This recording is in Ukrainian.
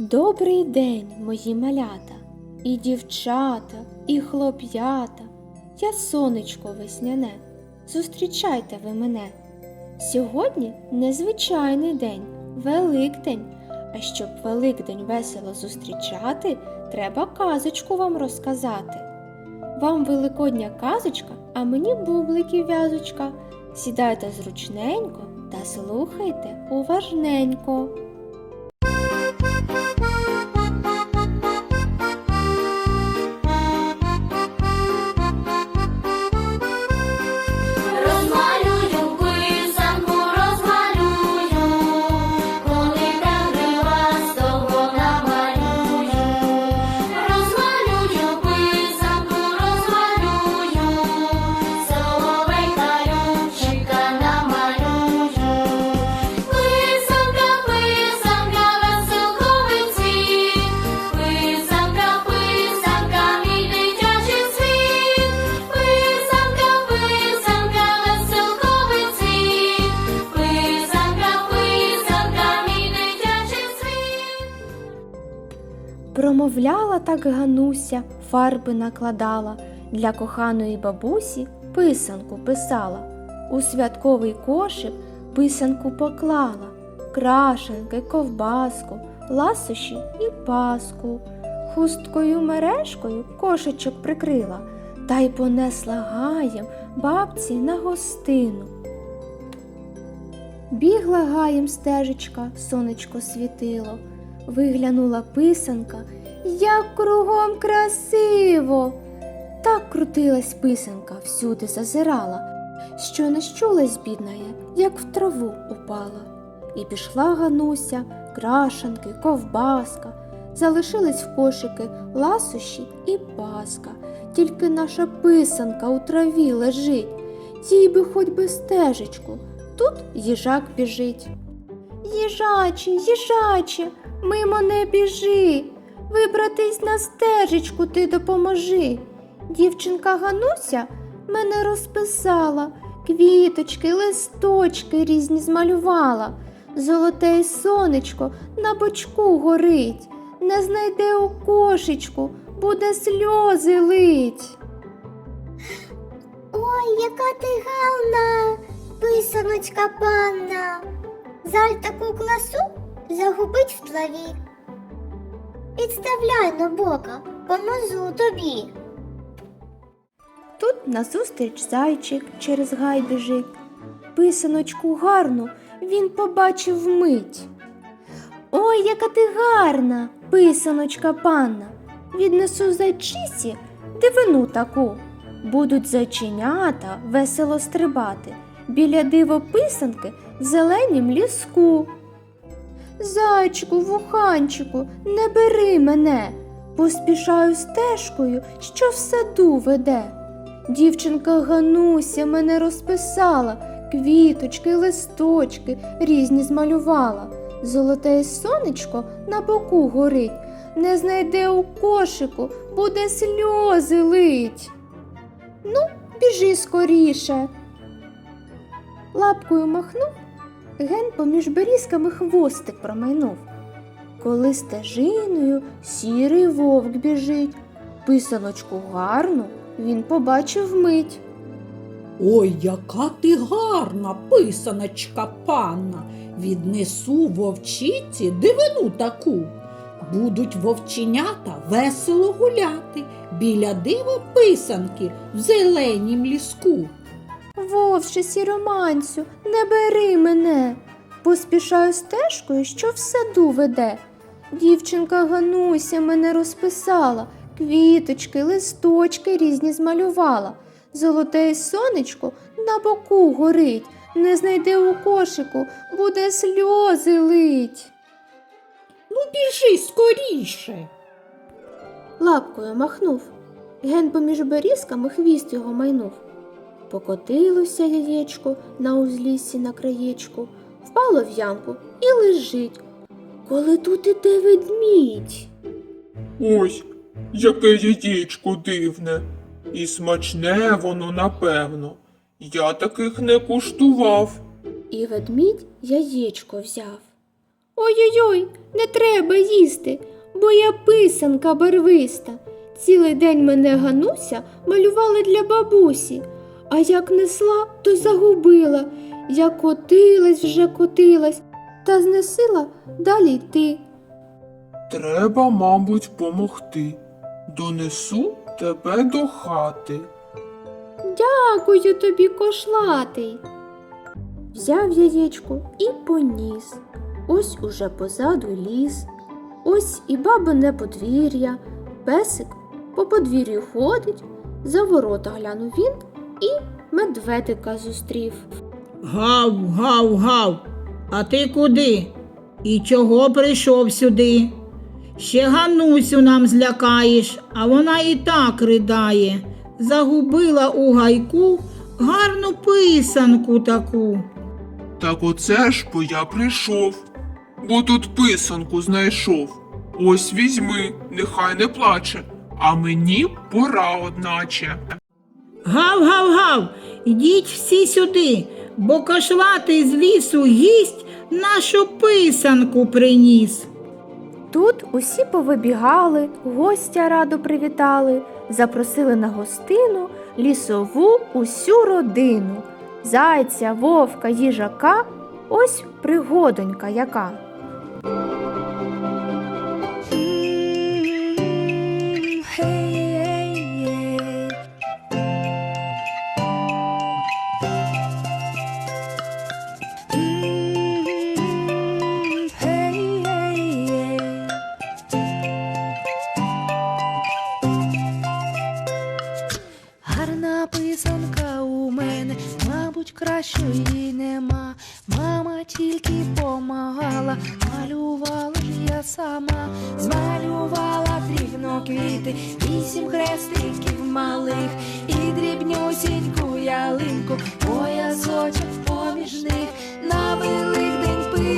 Добрий день, мої малята, і дівчата, і хлоп'ята, я сонечко весняне, зустрічайте ви мене. Сьогодні незвичайний день, Великдень. А щоб Великдень весело зустрічати, треба казочку вам розказати. Вам великодня казочка, а мені бублики в'язочка. Сідайте зручненько та слухайте уважненько. Промовляла так Гануся, фарби накладала, для коханої бабусі писанку писала, у святковий кошик писанку поклала, крашенки, ковбаску, ласощі і паску, хусткою мережкою кошечок прикрила та й понесла гаєм бабці на гостину. Бігла гаєм стежечка, сонечко світило, виглянула писанка, як кругом красиво. Так крутилась писанка, всюди зазирала, що не щулась бідная, як в траву упала. І пішла Гануся, крашанки, ковбаска, залишились в кошики ласощі і паска. Тільки наша писанка у траві лежить, їй би хоч би стежечку, тут їжак біжить. Їжаче, їжаче, мимо не біжи, вибратись на стежечку ти допоможи. Дівчинка Гануся мене розписала, квіточки, листочки різні змалювала. Золоте сонечко на бочку горить, не знайде у кошечку, буде сльози лить. Ой, яка ти гарна, писаночка панна. Жаль таку класу загубить в траві. Підставляй на бока, поможу тобі. Тут назустріч зайчик через гай біжить. Писаночку гарну він побачив вмить. Ой, яка ти гарна, писаночка панна. Віднесу зайчисі дивину таку. Будуть зайченята весело стрибати біля диво писанки в зеленім ліску. Зайчику, вуханчику, не бери мене, поспішаю стежкою, що в саду веде. Дівчинка Гануся мене розписала, квіточки, листочки різні змалювала. Золоте сонечко на боку горить, не знайде у кошику, буде сльози лить. Ну, біжи скоріше. Лапкою махнув, ген поміж берізками хвостик промайнув. Коли стежиною сірий вовк біжить, писаночку гарну він побачив мить. Ой, яка ти гарна, писаночка панна. Віднесу вовчиці дивину таку. Будуть вовченята весело гуляти біля диво писанки в зеленім ліску. Вовче сіроманцю, не бери мене. Поспішаю стежкою, що в саду веде. Дівчинка Гануся мене розписала, квіточки, листочки різні змалювала. Золоте сонечко на боку горить, не знайде у кошику, буде сльози лить. Ну, біжи скоріше. Лапкою махнув. Ген поміж берізками хвіст його майнув. Покотилося яєчко на узліссі на краєчку, впало в ямку і лежить. Коли тут іде ведмідь. Ось, яке яєчко дивне, і смачне воно, напевно. Я таких не куштував. І ведмідь яєчко взяв. Ой-ой-ой, не треба їсти, бо я писанка барвиста. Цілий день мене Гануся малювала для бабусі, а як несла, то загубила. Я котилась вже котилась, та знесила далі йти. Треба, мабуть, помогти. Донесу тебе до хати. Дякую тобі, кошлатий. Взяв яєчко і поніс. Ось уже позаду ліс, ось і бабине подвір'я. Песик по подвір'ю ходить, за ворота глянув він і медведика зустрів. Гав, гав, гав. А ти куди? І чого прийшов сюди? Ще Ганусю нам злякаєш, а вона і так ридає. Загубила у гайку гарну писанку таку. Так оце ж бо я прийшов, бо тут писанку знайшов. Ось візьми, нехай не плаче, а мені пора одначе. Гав, гав, гав, ідіть всі сюди, бо кошлатий з лісу гість нашу писанку приніс. Тут усі повибігали, гостя радо привітали, запросили на гостину лісову усю родину. Зайця, вовка, їжака, ось пригодонька яка. Тільки помагала, малювала ж я сама, змалювала дрібно квіти, вісім хрестиків малих. І дрібнюсіньку ялинку, поясочок поміж них. На великдень писанку